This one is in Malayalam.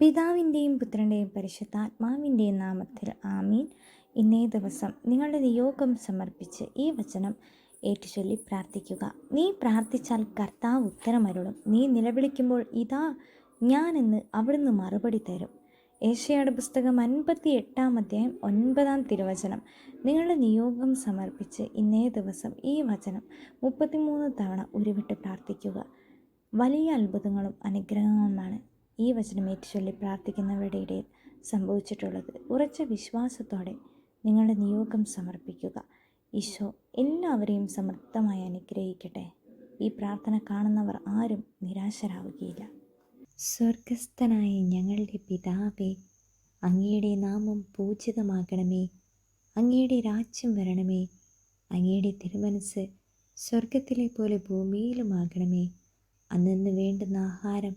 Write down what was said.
പിതാവിന്റെയും പുത്രന്റെയും പരിശുദ്ധാത്മാവിന്റെയും നാമത്തിൽ ആമീൻ. ഇന്നേ ദിവസം നിങ്ങളുടെ നിയോഗം സമർപ്പിച്ച് ഈ വചനം ഏറ്റുചൊല്ലി പ്രാർത്ഥിക്കുക. നീ പ്രാർത്ഥിച്ചാൽ കർത്താവ് ഉത്തരമരുളും. നീ നിലവിളിക്കുമ്പോൾ ഇതാ ഞാനെന്ന് അവിടുന്ന് മറുപടി തരും. ഏഷ്യയുടെ പുസ്തകം അൻപത്തി എട്ടാം അധ്യായം ഒൻപതാം തിരുവചനം. നിങ്ങളുടെ നിയോഗം സമർപ്പിച്ച് ഇന്നേ ദിവസം ഈ വചനം മുപ്പത്തിമൂന്ന് തവണ ഉരുവിട്ട് പ്രാർത്ഥിക്കുക. വലിയ അത്ഭുതങ്ങളും അനുഗ്രഹങ്ങളുമാണ് ഈ വചനം ഏറ്റുചൊല്ലി പ്രാർത്ഥിക്കുന്നവരുടെ ഇടയിൽ സംഭവിച്ചിട്ടുള്ളത്. ഉറച്ച വിശ്വാസത്തോടെ നിങ്ങളുടെ നിയോഗം സമർപ്പിക്കുക. ഈശോ എല്ലാവരെയും സമൃദ്ധമായി അനുഗ്രഹിക്കട്ടെ. ഈ പ്രാർത്ഥന കാണുന്നവർ ആരും നിരാശരാവുകയില്ല. സ്വർഗസ്ഥനായ ഞങ്ങളുടെ പിതാവേ അങ്ങയുടെ നാമം പൂജിതമാകണമേ. അങ്ങയുടെ രാജ്യം വരണമേ. അങ്ങയുടെ തിരുമനസ് സ്വർഗത്തിലെ പോലെ ഭൂമിയിലുമാകണമേ. അന്നു വേണ്ടുന്ന ആഹാരം